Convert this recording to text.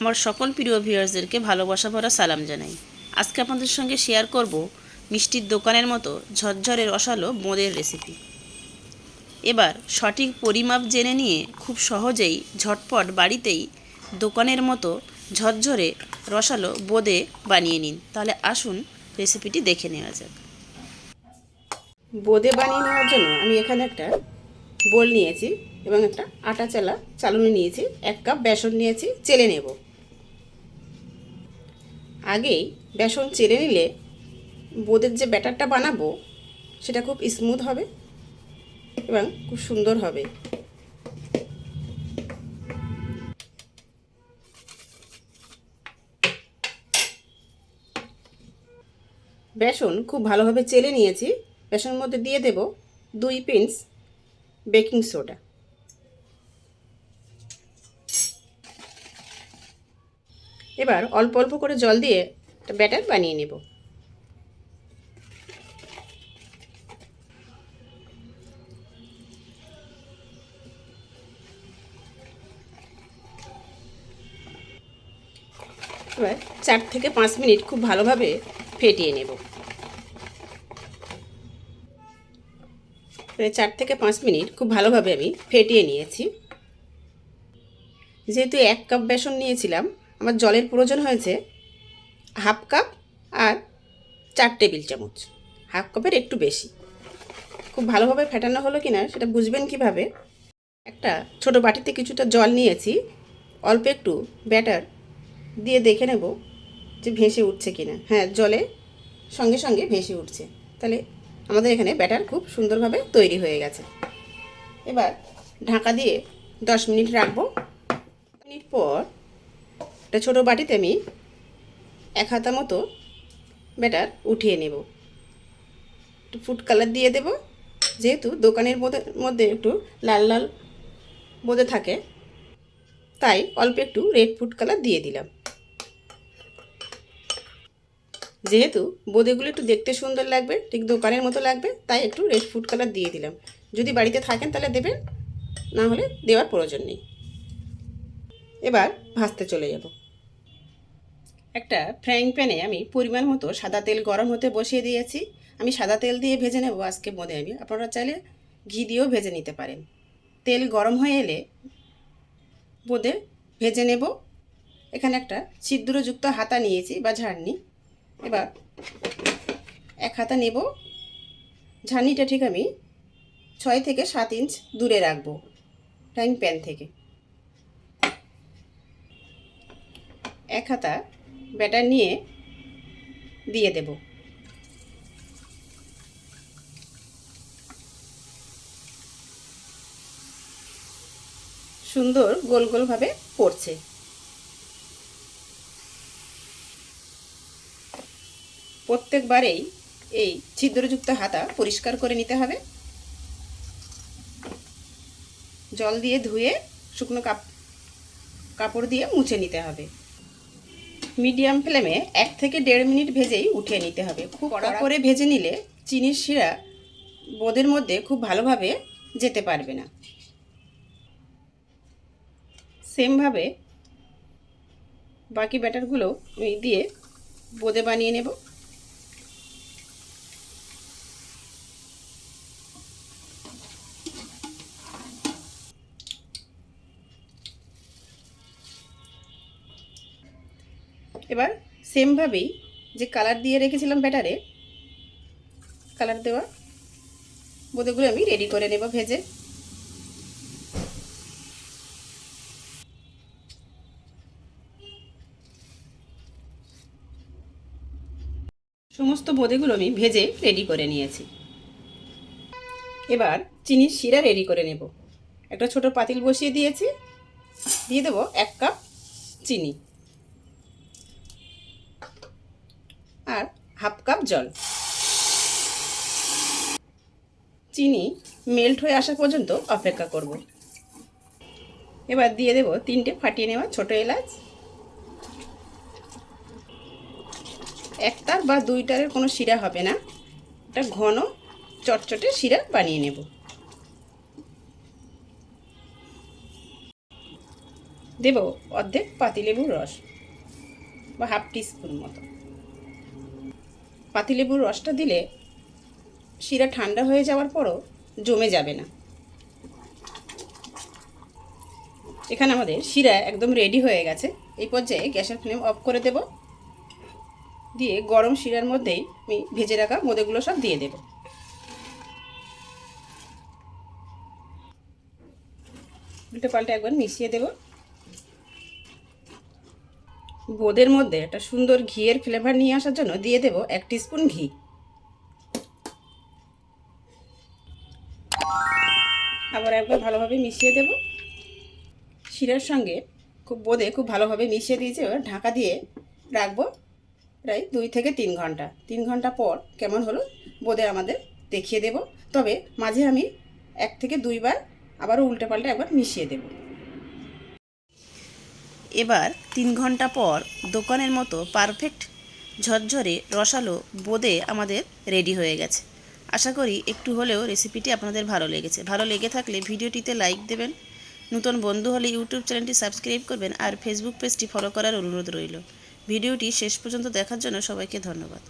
আমার সকল প্রিয় ভিউয়ার্সদেরকে ভালোবাসা ভরা সালাম জানাই। আজকে আপনাদের সঙ্গে শেয়ার করব মিষ্টির দোকানের মতো ঝরঝরে রসালো বোঁদের রেসিপি এবার সঠিক পরিমাপ জেনে নিয়ে খুব সহজেই ঝটপট বাড়িতেই দোকানের মতো ঝরঝরে রসালো বোঁদে বানিয়ে নিন। তাহলে আসুন রেসিপিটি দেখে নেওয়া যাক। বোঁদে বানিয়ে নেওয়ার জন্য আমি এখানে একটা বোল নিয়েছি এবং একটা আটা চালা চালুনি নিয়েছি, এক কাপ বেসন নিয়েছি, চেলে নেব। আগেই বেসন চেলে নিলে বোঁদের যে ব্যাটারটা বানাবো, সেটা খুব স্মুথ হবে এবং খুব সুন্দর হবে। বেসন খুব ভালোভাবে চেলে নিয়েছি। বেসনের মধ্যে দিয়ে দেব দুই পিঞ্চ বেকিং সোডা এবার অল্প অল্প করে জল দিয়ে একটা ব্যাটার বানিয়ে নেব। এবার চার থেকে পাঁচ মিনিট খুব ভালোভাবে ফেটিয়ে নেব। চার থেকে পাঁচ মিনিট খুব ভালোভাবে আমি ফেটিয়ে নিয়েছি। যেহেতু এক কাপ বেসন নিয়েছিলাম আমার জলের প্রয়োজন হয়েছে হাফ কাপ আর চার টেবিল চামচ। হাফ কাপের একটু বেশি। খুব ভালোভাবে ফেটানো হলো কি না সেটা বুঝবেন কীভাবে? একটা ছোট বাটিতে কিছুটা জল নিয়েছি। অল্প একটু ব্যাটার দিয়ে দেখে নেব যে ভেসে উঠছে কি না হ্যাঁ জলে সঙ্গে সঙ্গে ভেসে উঠছে। তাহলে আমাদের এখানে ব্যাটার খুব সুন্দরভাবে তৈরি হয়ে গেছে। এবার ঢাকা দিয়ে দশ মিনিট রাখব। মিনিট পর একটা ছোটো বাটিতে আমি এক হাতা মতো ব্যাটার উঠিয়ে নেব। একটু ফুড কালার দিয়ে দেব। যেহেতু দোকানের মধ্যে একটু লাল লাল বোঁদে থাকে, তাই অল্প একটু রেড ফুড কালার দিয়ে দিলাম। যেহেতু বোঁদেগুলো একটু দেখতে সুন্দর লাগবে, ঠিক দোকানের মতো লাগবে, তাই একটু রেড ফুড কালার দিয়ে দিলাম। যদি বাড়িতে থাকেন তাহলে দেবেন, না হলে দেওয়ার প্রয়োজন নেই। এবার ভাজতে চলে যাব। একটা ফ্রাইং প্যানে আমি পরিমাণ মতো সাদা তেল গরম হতে বসিয়ে দিয়েছি। আমি সাদা তেল দিয়ে ভেজে নেব আজকে বোঁদে আমি। আপনারা চাইলে ঘি দিয়েও ভেজে নিতে পারেন। তেল গরম হয়ে এলে বোঁদে ভেজে নেব। এখানে একটা ছিদ্রযুক্ত হাতা নিয়েছি বা ঝাড়নি। এবার এক হাতা নেব। ঝাড়নিটা ঠিক আমি ছয় থেকে সাত ইঞ্চ দূরে রাখব ফ্রাইং প্যান থেকে। এক হাতা ব্যাটার নিয়ে দিয়ে দেব। সুন্দর গোল গোলভাবে পড়ছে। প্রত্যেকবারেই এই ছিদ্রযুক্ত হাতা পরিষ্কার করে নিতে হবে। জল দিয়ে ধুয়ে শুকনো কাপ কাপড় দিয়ে মুছে নিতে হবে। মিডিয়াম ফ্লেমে এক থেকে দেড় মিনিট ভেজেই উঠিয়ে নিতে হবে। খুব কড়া করে ভেজে নিলে চিনির শিরা বোঁদের মধ্যে খুব ভালোভাবে যেতে পারবে না। সেমভাবে বাকি ব্যাটারগুলো আমি দিয়ে বোঁদে বানিয়ে নেব। এবার সেমভাবেই যে কালার দিয়ে রেখেছিলাম ব্যাটারে কালার দেওয়া বোঁদেগুলো আমি রেডি করে নেব ভেজে। সমস্ত বোঁদেগুলো আমি ভেজে রেডি করে নিয়েছি। এবার চিনির শিরা রেডি করে নেব। একটা ছোট পাতিল বসিয়ে দিয়েছি। দিয়ে দেবো এক কাপ চিনি। আর হাফ কাপ জল। চিনি মেল্ট হয়ে আসা পর্যন্ত অপেক্ষা করব। এবার দিয়ে দেব তিনটে ফাটিয়ে নেওয়া ছোট এলাচ। একটার বা দুইটারের কোনো শিরা হবে না। এটা ঘন, চটচটে শিরা বানিয়ে নেব। দেব অর্ধেক পাতিলেবুর রস বা হাফ টিস্পুন মতো। পাতিলেবুর রসটা দিলে শিরা ঠান্ডা হয়ে যাওয়ার পরও জমে যাবে না। এখানে আমাদের শিরা একদম রেডি হয়ে গেছে। এই পর্যায়ে গ্যাসের ফ্লেম অফ করে দেব। দিয়ে গরম শিরার মধ্যেই আমি ভেজে রাখা মোদেগুলো সব দিয়ে দেব। উল্টে পাল্টে একবার মিশিয়ে দেব। বোদের মধ্যে একটা সুন্দর ঘিয়ের ফ্লেভার নিয়ে আসার জন্য দিয়ে দেব এক স্পুন ঘি। আবার একবার ভালোভাবে মিশিয়ে দেব। শিরার সঙ্গে খুব বোদে খুব ভালোভাবে মিশিয়ে দিয়েছে, এবার ঢাকা দিয়ে রাখব প্রায় দুই থেকে তিন ঘণ্টা। তিন ঘণ্টা পর কেমন হলো বোদে আমাদের দেখিয়ে দেব। তবে মাঝে আমি এক থেকে দুইবার আবারও উল্টে পাল্টে একবার মিশিয়ে দেব। এবার তিন ঘণ্টা পর দোকানের মতো পারফেক্ট ঝরঝরে রসালো বোঁদে আমাদের রেডি হয়ে গেছে। আশা করি একটু হলেও রেসিপিটি আপনাদের ভালো লেগেছে। ভালো লেগে থাকলে ভিডিওটিতে লাইক দেবেন, নতুন বন্ধু হলে ইউটিউব চ্যানেলটি সাবস্ক্রাইব করবেন আর ফেসবুক পেজটি ফলো করার অনুরোধ রইল। ভিডিওটি শেষ পর্যন্ত দেখার জন্য সবাইকে ধন্যবাদ।